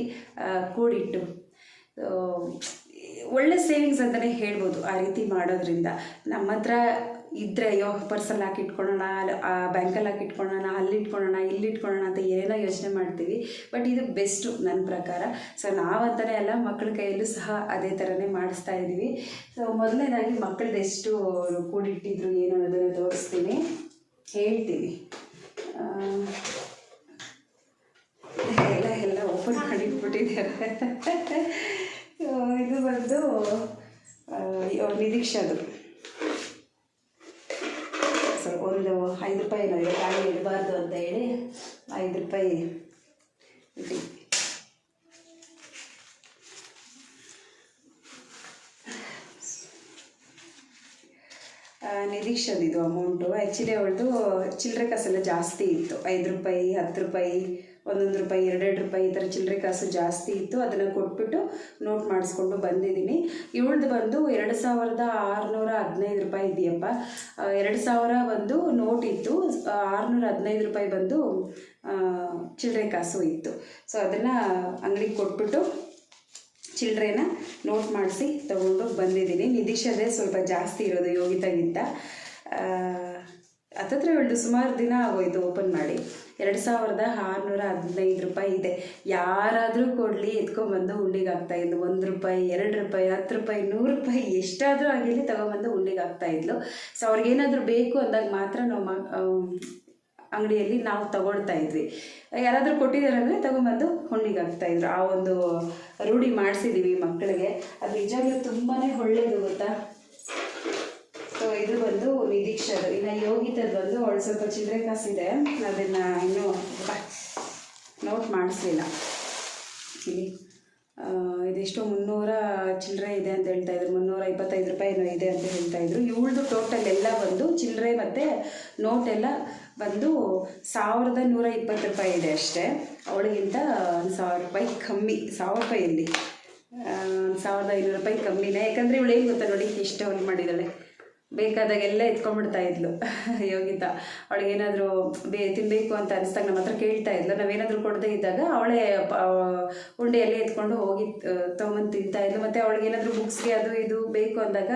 [SPEAKER 1] ಕೂಡಿಟ್ಟು. ಒಳ್ಳೆ ಸೇವಿಂಗ್ಸ್ ಅಂತಲೇ ಹೇಳ್ಬೋದು ಆ ರೀತಿ ಮಾಡೋದ್ರಿಂದ. ನಮ್ಮ ಹತ್ರ ಇದ್ದರೆ ಅಯ್ಯೋ ಪರ್ಸಲ್ಲಿ ಆ ಬ್ಯಾಂಕಲ್ಲಿ ಹಾಕಿ ಇಟ್ಕೊಳ್ಳೋಣ ಅಲ್ಲಿ ಇಟ್ಕೊಳ್ಳೋಣ ಇಲ್ಲಿ ಇಟ್ಕೊಳ್ಳೋಣ ಅಂತ ಏನೇನೋ ಯೋಚನೆ ಮಾಡ್ತೀವಿ. ಬಟ್ ಇದು ಬೆಸ್ಟು ನನ್ನ ಪ್ರಕಾರ. ಸೊ ನಾವಂತಲೇ ಅಲ್ಲ ಮಕ್ಕಳ ಕೈಯಲ್ಲೂ ಸಹ ಅದೇ ಥರನೇ ಮಾಡಿಸ್ತಾ ಇದ್ದೀವಿ. ಸೊ ಮೊದಲನೇದಾಗಿ ಮಕ್ಕಳದ್ದು ಎಷ್ಟು ಕೂಡಿಟ್ಟಿದ್ರು, ಏನು ಅನ್ನೋದನ್ನು ತೋರಿಸ್ತೀನಿ. ಹೇಳ್ತೀವಿ ಎಲ್ಲ ಎಲ್ಲ ಓಪನ್ ಮಾಡಿಟ್ಬಿಟ್ಟಿದ್ದಾರೆ. ಇದು ಬಂದು ನಿರೀಕ್ಷೆ ಇವ್ ನಿರೀಕ್ಷದು ಸೊ ಒಂದು ಐದು ರೂಪಾಯಿ ನಾವು ಖಾಲಿ ಇಡಬಾರ್ದು ಅಂತ ಹೇಳಿ ಐದು ರೂಪಾಯಿ ಇಟ್ಟು ನಿರೀಕ್ಷದ ಇದು ಅಮೌಂಟು ಆ್ಯಕ್ಚುಲಿ ಅವಳದು ಚಿಲ್ಲರೆ ಕಾಸೆಲ್ಲ ಜಾಸ್ತಿ ಇತ್ತು. ಐದು ರೂಪಾಯಿ, ಹತ್ತು ರೂಪಾಯಿ ಒಂದೊಂದು ರೂಪಾಯಿ, ಎರಡೆರಡು ರೂಪಾಯಿ ಈ ಥರ ಚಿಲ್ಲರೆ ಕಾಸು ಜಾಸ್ತಿ ಇತ್ತು, ಅದನ್ನು ಕೊಟ್ಬಿಟ್ಟು ನೋಟ್ ಮಾಡಿಸ್ಕೊಂಡು ಬಂದಿದ್ದೀನಿ. ಇವಳ್ದು ಬಂದು ಎರಡು ಸಾವಿರದ ಆರುನೂರ ಹದಿನೈದು ರೂಪಾಯಿ ಇದೆಯಪ್ಪ. ಎರಡು ಸಾವಿರ ಬಂದು ನೋಟ್ ಇತ್ತು ಆರುನೂರ ಹದಿನೈದು ರೂಪಾಯಿ ಬಂದು ಚಿಲ್ಲರೆ ಕಾಸು ಇತ್ತು. ಸೊ ಅದನ್ನು ಅಂಗಡಿಗೆ ಕೊಟ್ಬಿಟ್ಟು ಚಿಲ್ಲರೆನ ನೋಟ್ ಮಾಡಿಸಿ ತಗೊಂಡು ಬಂದಿದ್ದೀನಿ. ನಿರೀಕ್ಷದೆ ಸ್ವಲ್ಪ ಜಾಸ್ತಿ ಇರೋದು ಯೋಗಿತಾಗಿಂತ. ಹತ್ತತ್ರ ಒಳ್ಳೆ ಸುಮಾರು ದಿನ ಆಗೋಯ್ತು ಓಪನ್ ಮಾಡಿ. ಎರಡು ಸಾವಿರದ ಆರುನೂರ ಹದಿನೈದು ರೂಪಾಯಿ ಇದೆ. ಯಾರಾದರೂ ಕೊಡಲಿ, ಎತ್ಕೊಂಡ್ಬಂದು ಉಂಡಿಗೆ ಹಾಕ್ತಾ ಇದ್ಲು. ಒಂದು ರೂಪಾಯಿ, ಎರಡು ರೂಪಾಯಿ, ಹತ್ತು ರೂಪಾಯಿ, ನೂರು ರೂಪಾಯಿ ಎಷ್ಟಾದರೂ ಆಗಿರಲಿ ತಗೊಂಬಂದು ಉಂಡಿಗೆ ಹಾಕ್ತಾ ಇದ್ಲು. ಸೊ ಅವ್ರಿಗೇನಾದರೂ ಬೇಕು ಅಂದಾಗ ಮಾತ್ರ ನಾವು ಮ ಅಂಗಡಿಯಲ್ಲಿ ನಾವು ತಗೊಳ್ತಾ ಇದ್ವಿ. ಯಾರಾದರೂ ಕೊಟ್ಟಿದ್ದಾರೆ ಅಂದರೆ ತಗೊಂಬಂದು ಹುಣ್ಣಿಗೆ ಹಾಕ್ತಾ ಇದ್ರು. ಆ ಒಂದು ರೂಢಿ ಮಾಡಿಸಿದ್ದೀವಿ ಮಕ್ಕಳಿಗೆ ಅದು ನಿಜವಾಗ್ಲೂ ತುಂಬಾ ಒಳ್ಳೆಯದು ಗೊತ್ತಾ? ಇದು ಬಂದು ನಿರೀಕ್ಷದು ಇನ್ನು ಯೋಗಿತದ್ದು ಬಂದು ಅವಳು ಸ್ವಲ್ಪ ಚಿಲ್ಲರೆ ಕಾಸಿದೆ, ಅದನ್ನು ಇನ್ನೂ ನೋಟ್ ಮಾಡಿಸ್ಲಿಲ್ಲ. ಇಲ್ಲಿ ಇದೆಷ್ಟು ಮುನ್ನೂರ ಚಿಲ್ಲರೆ ಇದೆ ಅಂತ ಹೇಳ್ತಾ ಇದ್ರು, ಮುನ್ನೂರ ಇಪ್ಪತ್ತೈದು ರೂಪಾಯಿ ಇದೆ ಅಂತ ಹೇಳ್ತಾ ಇದ್ರು. ಇವಳ್ದು ಟೋಟಲ್ ಎಲ್ಲ ಬಂದು ಚಿಲ್ಲರೆ ಮತ್ತು ನೋಟ್ ಎಲ್ಲ ಬಂದು ಸಾವಿರದ ನೂರ ಇಪ್ಪತ್ತು ರೂಪಾಯಿ ಇದೆ ಅಷ್ಟೇ. ಅವಳಿಗಿಂತ ಒಂದು ಸಾವಿರ ರೂಪಾಯಿ ಕಮ್ಮಿ, ಸಾವಿರ ರೂಪಾಯಲ್ಲಿ ಒಂದು ಸಾವಿರದ ಐನೂರು ರೂಪಾಯಿ ಕಮ್ಮಿನೇ. ಯಾಕಂದರೆ ಇವಳು ಏನು ಗೊತ್ತಾ ನೋಡಿ ಇಷ್ಟ ಅವಳು ಮಾಡಿದ್ದಾಳೆ. ಬೇಕಾದಾಗೆಲ್ಲ ಎತ್ಕೊಂಡ್ಬಿಡ್ತಾ ಇದ್ಲು. ಯೋಗಿತ. ಅವಳಿಗೆ ಏನಾದರೂ ಬೇ ತಿನ್ನಬೇಕು ಅಂತ ಅನಿಸ್ದಾಗ ನಮ್ಮ ಹತ್ರ ಕೇಳ್ತಾ ಇದ್ಲು. ನಾವೇನಾದರೂ ಕೊಡದೇ ಇದ್ದಾಗ ಅವಳೇ ಉಂಡೆಯಲ್ಲೇ ಎತ್ಕೊಂಡು ಹೋಗಿ ತೊಗೊಂಬಂದು ತಿಂತಾ ಇದ್ಲು. ಮತ್ತು ಬುಕ್ಸ್ ಬುಕ್ಸ್ಗೆ ಅದು ಇದು ಬೇಕು ಅಂದಾಗ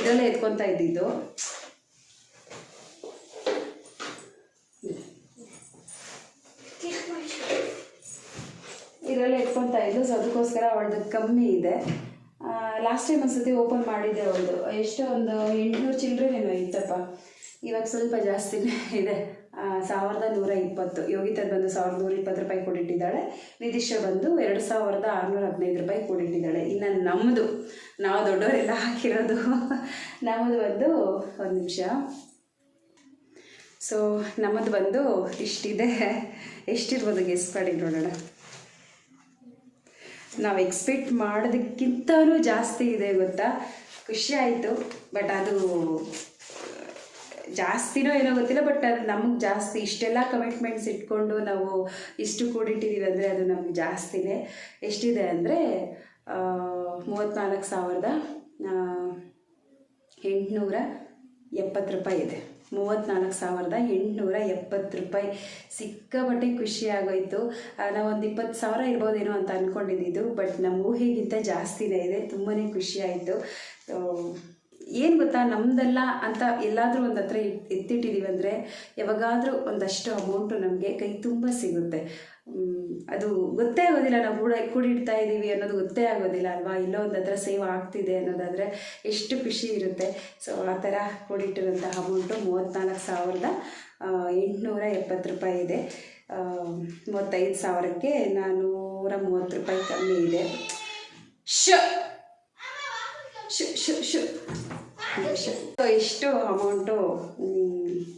[SPEAKER 1] ಇದರಲ್ಲೇ ಎತ್ಕೊತಾ ಇದ್ದಿದ್ದು. ಇದರಲ್ಲೇ ಎತ್ಕೊತಾ ಇದ್ಲು. ಸೊ ಅದಕ್ಕೋಸ್ಕರ ಅವಳದು ಕಮ್ಮಿ ಇದೆ. ಲಾಸ್ಟ್ ಟೈಮ್ ಒಂದ್ಸತಿ ಓಪನ್ ಮಾಡಿದ್ದೆ ಒಂದು. ಎಷ್ಟೋ ಒಂದು ಎಂಟುನೂರು ಚಿಲ್ಲರೆನೇನೋ ಇತ್ತಪ್ಪ. ಇವಾಗ ಸ್ವಲ್ಪ ಜಾಸ್ತಿನೇ ಇದೆ. ಸಾವಿರದ ನೂರ ಇಪ್ಪತ್ತು. ಯೋಗಿತದ್ ಬಂದು ಸಾವಿರದ ನೂರ ಇಪ್ಪತ್ತು ರೂಪಾಯಿ ಕೊಡಿಟ್ಟಿದ್ದಾಳೆ. ನಿಧಿಶ ಬಂದು ಎರಡು ಸಾವಿರದ ಆರುನೂರ ಹದಿನೈದು ರೂಪಾಯಿ ಕೊಡಿಟ್ಟಿದ್ದಾಳೆ. ಇನ್ನು ನಮ್ಮದು ನಾವು ದೊಡ್ಡವರೆಲ್ಲ ಹಾಕಿರೋದು. ನಮ್ಮದು ಬಂದು ಒಂದು ನಿಮಿಷ. ಸೊ ನಮ್ಮದು ಬಂದು ಇಷ್ಟಿದೆ. ಎಷ್ಟಿರ್ಬೋದು ಗೆಸ್ಟ್ ಮಾಡಿ ನೋಡೋಣ. ನಾವು ಎಕ್ಸ್ಪೆಕ್ಟ್ ಮಾಡೋದಕ್ಕಿಂತಲೂ ಜಾಸ್ತಿ ಇದೆ ಗೊತ್ತಾ? ಖುಷಿ ಆಯಿತು. ಬಟ್ ಅದು, ಜಾಸ್ತಿನೋ ಏನೋ ಗೊತ್ತಿಲ್ಲ ಬಟ್ ಅದು ನಮಗೆ ಜಾಸ್ತಿ, ಇಷ್ಟೆಲ್ಲ ಕಮಿಟ್ಮೆಂಟ್ಸ್ ಇಟ್ಕೊಂಡು ನಾವು ಇಷ್ಟು ಕೂಡಿಟ್ಟಿದ್ದೀವಿ ಅಂದರೆ ಅದು ನಮ್ಗೆ ಜಾಸ್ತಿನೇ. ಎಷ್ಟಿದೆ ಅಂದರೆ ಮೂವತ್ತ್ನಾಲ್ಕು ಸಾವಿರದ ಎಂಟುನೂರ ಎಪ್ಪತ್ತು ರೂಪಾಯಿ ಇದೆ. ಮೂವತ್ತ್ನಾಲ್ಕು ಸಾವಿರದ ಎಂಟುನೂರ ಎಪ್ಪತ್ತು ರೂಪಾಯಿ. ಸಿಕ್ಕಾಪಟ್ಟೆ ಖುಷಿ ಆಗೋಯ್ತು. ನಾವು ಒಂದು ಇಪ್ಪತ್ತು ಸಾವಿರ ಇರ್ಬೋದೇನೋ ಅಂತ ಅಂದ್ಕೊಂಡಿದ್ದು ಬಟ್ ನಮ್ಮ ಊಹೆಗಿಂತ ಜಾಸ್ತಿನೇ ಇದೆ. ತುಂಬಾ ಖುಷಿಯಾಯಿತು ಏನು ಗೊತ್ತಾ? ನಮ್ದಲ್ಲ ಅಂತ ಎಲ್ಲಾದರೂ ಒಂದು ಹತ್ರ ಎತ್ತಿಟ್ಟಿದ್ದೀವಿ ಅಂದರೆ, ಯಾವಾಗಾದರೂ ಒಂದಷ್ಟು ಅಮೌಂಟು ನಮಗೆ ಕೈ ತುಂಬ ಸಿಗುತ್ತೆ. ಅದು ಗೊತ್ತೇ ಆಗೋದಿಲ್ಲ, ನಾವು ಕೂಡ, ಕೂಡಿಡ್ತಾ ಇದ್ದೀವಿ ಅನ್ನೋದು ಗೊತ್ತೇ ಆಗೋದಿಲ್ಲ ಅಲ್ವಾ? ಇಲ್ಲೋ ಒಂದು ಹತ್ರ ಸೇವ್ ಆಗ್ತಿದೆ ಅನ್ನೋದಾದರೆ ಎಷ್ಟು ಖುಷಿ ಇರುತ್ತೆ. ಸೊ ಆ ಥರ ಕೂಡಿಟ್ಟಿರುವಂತಹ ಅಮೌಂಟು ಮೂವತ್ತ್ನಾಲ್ಕು ಸಾವಿರದ ಎಂಟುನೂರ ಎಪ್ಪತ್ತು ರೂಪಾಯಿ ಇದೆ. ಮೂವತ್ತೈದು ಸಾವಿರಕ್ಕೆ ನಾನ್ನೂರ ಮೂವತ್ತು ರೂಪಾಯಿ ಕಮ್ಮಿ ಇದೆ. ಶ, ಶು ಶು ಶು. ಸೊ ಇಷ್ಟು ಅಮೌಂಟು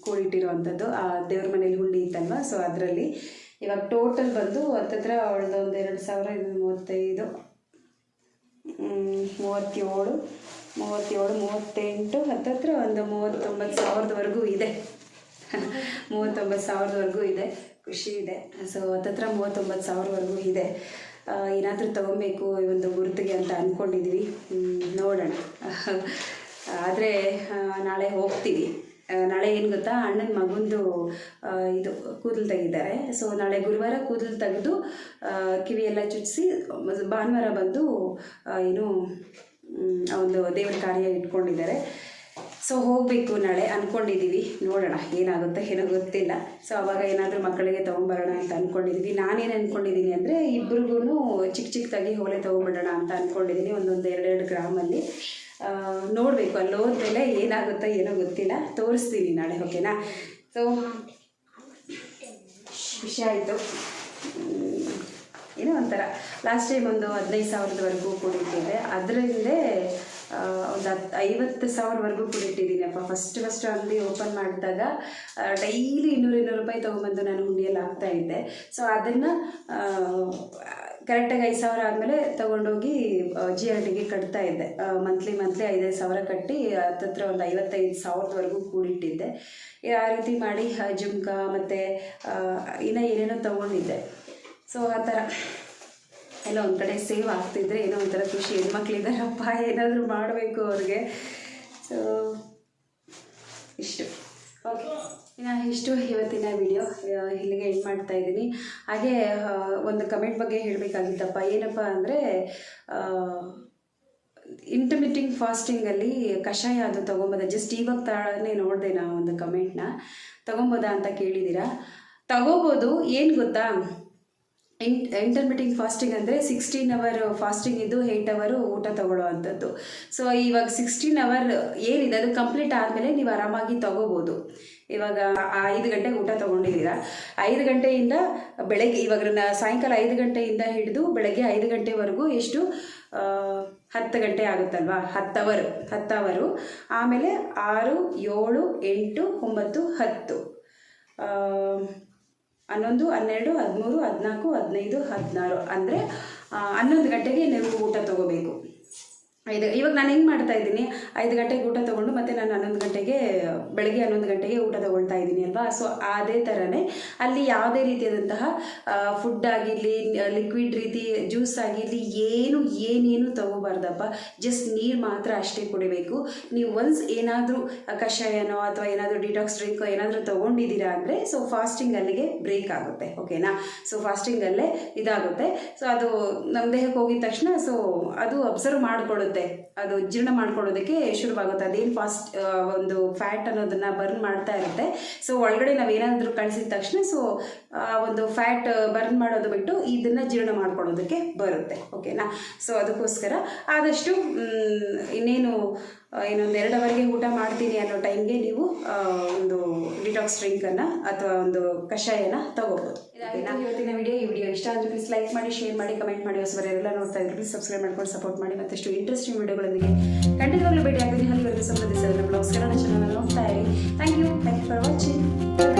[SPEAKER 1] ಕೂಡಿಟ್ಟಿರುವಂಥದ್ದು. ಆ, ದೇವ್ರ ಮನೇಲಿ ಹುಂಡಿ ಇತ್ತಲ್ವ? ಸೊ ಅದರಲ್ಲಿ ಇವಾಗ ಟೋಟಲ್ ಬಂದು ಹತ್ತತ್ರ ಅವಳದು ಒಂದು ಎರಡು ಸಾವಿರ ಇದು ಮೂವತ್ತೈದು. ಮೂವತ್ತೇಳು ಮೂವತ್ತೇಳು, ಮೂವತ್ತೆಂಟು, ಹತ್ತತ್ರ ಒಂದು ಮೂವತ್ತೊಂಬತ್ತು ಸಾವಿರದವರೆಗೂ ಇದೆ. ಮೂವತ್ತೊಂಬತ್ತು ಸಾವಿರದವರೆಗೂ ಇದೆ. ಖುಷಿ ಇದೆ. ಸೊ ಹತ್ತತ್ರ ಮೂವತ್ತೊಂಬತ್ತು ಸಾವಿರವರೆಗೂ ಇದೆ. ಏನಾದರೂ ತೊಗೊಬೇಕು ಈ ಒಂದು ಗುರುತಿಗೆ ಅಂತ ಅಂದ್ಕೊಂಡಿದ್ವಿ ನೋಡೋಣ. ಆದರೆ ನಾಳೆ ಹೋಗ್ತೀವಿ. ನಾಳೆ ಏನು ಗೊತ್ತಾ? ಅಣ್ಣನ ಮಗಂದು ಇದು ಕೂದಲು ತೆಗಿದ್ದಾರೆ ಸೊ ನಾಳೆ ಗುರುವಾರ ಕೂದಲು ತೆಗೆದು ಕಿವಿಯೆಲ್ಲ ಚುಚ್ಚಿಸಿ ಭಾನುವಾರ ಬಂದು ಏನು ಒಂದು ದೇವರ ಕಾರ್ಯ ಇಟ್ಕೊಂಡಿದ್ದಾರೆ. ಸೊ ಹೋಗಬೇಕು ನಾಳೆ. ಅಂದ್ಕೊಂಡಿದ್ದೀವಿ ನೋಡೋಣ ಏನಾಗುತ್ತೆ ಏನೋ ಗೊತ್ತಿಲ್ಲ. ಸೊ ಅವಾಗ ಏನಾದರೂ ಮಕ್ಕಳಿಗೆ ತೊಗೊಂಬರೋಣ ಅಂತ ಅಂದ್ಕೊಂಡಿದ್ದೀವಿ ನಾನೇನು ಅಂದ್ಕೊಂಡಿದ್ದೀನಿ ಅಂದರೆ ಇಬ್ರಿಗೂ ಚಿಕ್ಕ ಚಿಕ್ಕದಾಗಿ ಹೋಳೆ ತೊಗೊಂಬಿಡೋಣ ಅಂತ ಅಂದ್ಕೊಂಡಿದ್ದೀನಿ ಒಂದೊಂದು ಎರಡೆರಡು ಗ್ರಾಮಲ್ಲಿ. ನೋಡಬೇಕು ಅಲ್ಲಿ ಹೋದ್ಮೇಲೆ ಏನಾಗುತ್ತೋ ಏನೋ ಗೊತ್ತಿಲ್ಲ. ತೋರಿಸ್ತೀನಿ ನಾಳೆ, ಓಕೆನಾ? ಸೊ ವಿಷಯ ಆಯಿತು. ಏನೋ ಒಂಥರ. ಲಾಸ್ಟ್ ಟೈಮ್ ಒಂದು ಹದಿನೈದು ಸಾವಿರದವರೆಗೂ ಕೂಡಿಟ್ಟಿದ್ದೆ. ಅದರಿಂದೇ ಒಂದು ಹತ್ತು ಐವತ್ತು ಸಾವಿರವರೆಗೂ ಕೂಡಿಟ್ಟಿದ್ದೀನಿ. ಅಪ್ಪ ಫಸ್ಟ್ ಫಸ್ಟ್ ಅಂಗಡಿ ಓಪನ್ ಮಾಡಿದಾಗ ಡೈಲಿ ಇನ್ನೂರು ಇನ್ನೂರು ರೂಪಾಯಿ ತೊಗೊಂಬಂದು ನಾನು ಹುಂಡಿಯಲ್ಲಿ ಹಾಕ್ತಾ ಇದ್ದೆ. ಸೊ ಅದನ್ನು ಕರೆಕ್ಟಾಗಿ ಐದು ಸಾವಿರ ಆದಮೇಲೆ ತೊಗೊಂಡೋಗಿ ಜಿ ಆರ್ ಟಿಗೆ ಕಟ್ತಾ ಇದ್ದೆ. ಮಂತ್ಲಿ ಮಂತ್ಲಿ ಐದೈದು ಸಾವಿರ ಕಟ್ಟಿ, ಹತ್ತತ್ರ ಒಂದು ಐವತ್ತೈದು ಸಾವಿರದವರೆಗೂ ಕೂಡಿಟ್ಟಿದ್ದೆ. ಆ ರೀತಿ ಮಾಡಿ ಜುಮ್ಕ ಮತ್ತು ಇನ್ನೂ ಏನೇನೋ ತೊಗೊಂಡಿದ್ದೆ. ಸೊ ಆ ಥರ. ಏನೋ ಒಂದು ಕಡೆ ಸೇವ್ ಆಗ್ತಿದ್ರೆ ಏನೋ ಒಂಥರ ಖುಷಿ. ಹೆಣ್ಮಕ್ಳಿದ್ದಾರಪ್ಪ ಏನಾದರೂ ಮಾಡಬೇಕು ಅವ್ರಿಗೆ. ಸೊ ಇಷ್ಟು. ಇನ್ನು ಇಷ್ಟು ಇವತ್ತಿನ ವಿಡಿಯೋ ಇಲ್ಲಿಗೆ ಎಂಡ್ ಮಾಡ್ತಾ ಇದ್ದೀನಿ. ಹಾಗೆ ಒಂದು ಕಮೆಂಟ್ ಬಗ್ಗೆ ಹೇಳಬೇಕಾಗಿತ್ತಪ್ಪ ಏನಪ್ಪ ಅಂದರೆ ಇಂಟರ್ಮಿಟಿಂಗ್ ಫಾಸ್ಟಿಂಗಲ್ಲಿ ಕಷಾಯ ಅದು ತೊಗೊಬೋದ. ಜಸ್ಟ್ ಇವಾಗ ತಾನೇ ನೋಡಿದೆ ನಾವು ಒಂದು ಕಮೆಂಟ್ನ ತೊಗೊಬೋದಾ ಅಂತ ಕೇಳಿದ್ದೀರಾ? ತಗೋಬೋದು. ಏನು ಗೊತ್ತಾ? ಇಂಟ್ ಇಂಟರ್ಮಿಟಿಂಗ್ ಫಾಸ್ಟಿಂಗ್ ಅಂದರೆ ಸಿಕ್ಸ್ಟೀನ್ ಅವರ್ ಫಾಸ್ಟಿಂಗ್ ಇದ್ದು ಏಯ್ಟ್ ಅವರು ಊಟ ತಗೊಳ್ಳೋ ಅಂಥದ್ದು. ಸೊ ಇವಾಗ ಸಿಕ್ಸ್ಟೀನ್ ಅವರ್ ಏನಿದೆ, ಅದು ಕಂಪ್ಲೀಟ್ ಆದಮೇಲೆ ನೀವು ಆರಾಮಾಗಿ ತಗೋಬೋದು. ಇವಾಗ ಐದು ಗಂಟೆಗೆ ಊಟ ತೊಗೊಂಡಿದ್ದೀರಾ? ಐದು ಗಂಟೆಯಿಂದ ಬೆಳಗ್ಗೆ, ಇವಾಗ ಸಾಯಂಕಾಲ ಐದು ಗಂಟೆಯಿಂದ ಹಿಡಿದು ಬೆಳಗ್ಗೆ ಐದು ಗಂಟೆವರೆಗೂ ಎಷ್ಟು ಹತ್ತು ಗಂಟೆ ಆಗುತ್ತಲ್ವಾ? ಹತ್ತು ಅವರು ಆಮೇಲೆ ಆರು, ಏಳು, ಎಂಟು, ಒಂಬತ್ತು, ಹತ್ತು. ಹನ್ನೊಂದು, ಹನ್ನೆರಡು, ಹದಿಮೂರು, ಹದಿನಾಲ್ಕು, ಹದಿನೈದು, ಹದಿನಾರು. ಅಂದರೆ ಹನ್ನೊಂದು ಗಂಟೆಗೆ ನೀವು ಊಟ ತೊಗೋಬೇಕು. ಐದು, ಇವಾಗ ನಾನು ಹೆಂಗೆ ಮಾಡ್ತಾ ಇದ್ದೀನಿ? ಐದು ಗಂಟೆಗೆ ಊಟ ತೊಗೊಂಡು ಮತ್ತೆ ನಾನು ಹನ್ನೊಂದು ಗಂಟೆಗೆ, ಬೆಳಗ್ಗೆ ಹನ್ನೊಂದು ಗಂಟೆಗೆ ಊಟ ತೊಗೊಳ್ತಾ ಇದ್ದೀನಿ ಅಲ್ವಾ? ಸೊ ಅದೇ ಥರನೇ ಅಲ್ಲಿ ಯಾವುದೇ ರೀತಿಯಾದಂತಹ ಫುಡ್ ಆಗಿರಲಿ ಲಿಕ್ವಿಡ್ ರೀತಿ ಜ್ಯೂಸ್ ಆಗಿರಲಿ, ಏನು, ಏನೇನು ತೊಗೋಬಾರ್ದಪ್ಪ. ಜಸ್ಟ್ ನೀರು ಮಾತ್ರ ಅಷ್ಟೇ ಕುಡಿಬೇಕು. ನೀವು ಒನ್ಸ್ ಏನಾದರೂ ಕಷಾಯನೋ ಅಥವಾ ಏನಾದರೂ ಡಿಟಾಕ್ಸ್ ಡ್ರಿಂಕೋ ಏನಾದರೂ ತೊಗೊಂಡಿದ್ದೀರಾ ಅಂದರೆ ಸೊ ಫಾಸ್ಟಿಂಗ್ ಅಲ್ಲಿಗೆ ಬ್ರೇಕ್ ಆಗುತ್ತೆ ಓಕೆನಾ ಸೊ ಫಾಸ್ಟಿಂಗಲ್ಲೇ ಇದಾಗುತ್ತೆ. ಸೊ ಅದು ನಮ್ಮ ದೇಹಕ್ಕೆ ಹೋಗಿದ ತಕ್ಷಣ ಸೊ ಅದು ಅಬ್ಸರ್ವ್ ಮಾಡ್ಕೊಳ್ಳುತ್ತೆ ಅದು ಜೀರ್ಣ ಮಾಡ್ಕೊಳ್ಳೋದಕ್ಕೆ ಶುರುವಾಗುತ್ತೆ. ಅದೇನು ಫಾಸ್ಟ್ ಒಂದು ಫ್ಯಾಟ್ ಅನ್ನೋದನ್ನ ಬರ್ನ್ ಮಾಡ್ತಾ ಇರುತ್ತೆ. ಸೊ ಒಳಗಡೆ ನಾವು ಏನಾದರೂ ಕಳಿಸಿದ ತಕ್ಷಣ ಸೊ ಒಂದು ಫ್ಯಾಟ್ ಬರ್ನ್ ಮಾಡೋದು ಬಿಟ್ಟು ಇದನ್ನ ಜೀರ್ಣ ಮಾಡ್ಕೊಳ್ಳೋದಕ್ಕೆ ಬರುತ್ತೆ. ಓಕೆನಾ ಸೊ ಅದಕ್ಕೋಸ್ಕರ ಆದಷ್ಟು ಇನ್ನೇನು ಇನ್ನೊಂದು ಎರಡು ಅವರ್ಗೆ ಊಟ ಮಾಡ್ತೀನಿ ಅನ್ನೋ ಟೈಮ್ಗೆ ನೀವು ಒಂದು ಡಿಟಾಕ್ಸ್ ಡ್ರಿಂಕನ್ನು ಅಥವಾ ಒಂದು ಕಷಾಯನ ತಗೋಬೋದು. ಇವತ್ತಿನ ವಿಡಿಯೋ ಈ ವಿಡಿಯೋ ಇಷ್ಟ ಆದರೆ ಪ್ಲೀಸ್ ಲೈಕ್ ಮಾಡಿ ಶೇರ್ ಮಾಡಿ ಕಮೆಂಟ್ ಮಾಡಿ ಹೊಸವರೆಲ್ಲ ನೋಡ್ತಾ ಇದ್ರೆ ಪ್ಲೀಸ್ ಸಬ್ಸ್ಕ್ರೈಬ್ ಮಾಡ್ಕೊಂಡು ಸಪೋರ್ಟ್ ಮಾಡಿ. ಮತ್ತಷ್ಟು ಇಂಟ್ರೆಸ್ಟಿಂಗ್ ವಿಡಿಯೋಗಳೊಂದಿಗೆ ಖಂಡಿತವಾಗ್ಲೂ ಭೇಟಿ ಆಗ್ತೀನಿ ಅಲ್ಲಿವರೆಗೂ ಸಂಬಂಧಿಸಿದ ನಮ್ಮ ಬ್ಲಾಗ್ಸ್ಗಳನ್ನ ಚೆನ್ನಾಗಿ ನೋಡ್ತಾ ಇರಿ. Thank you thank you for watching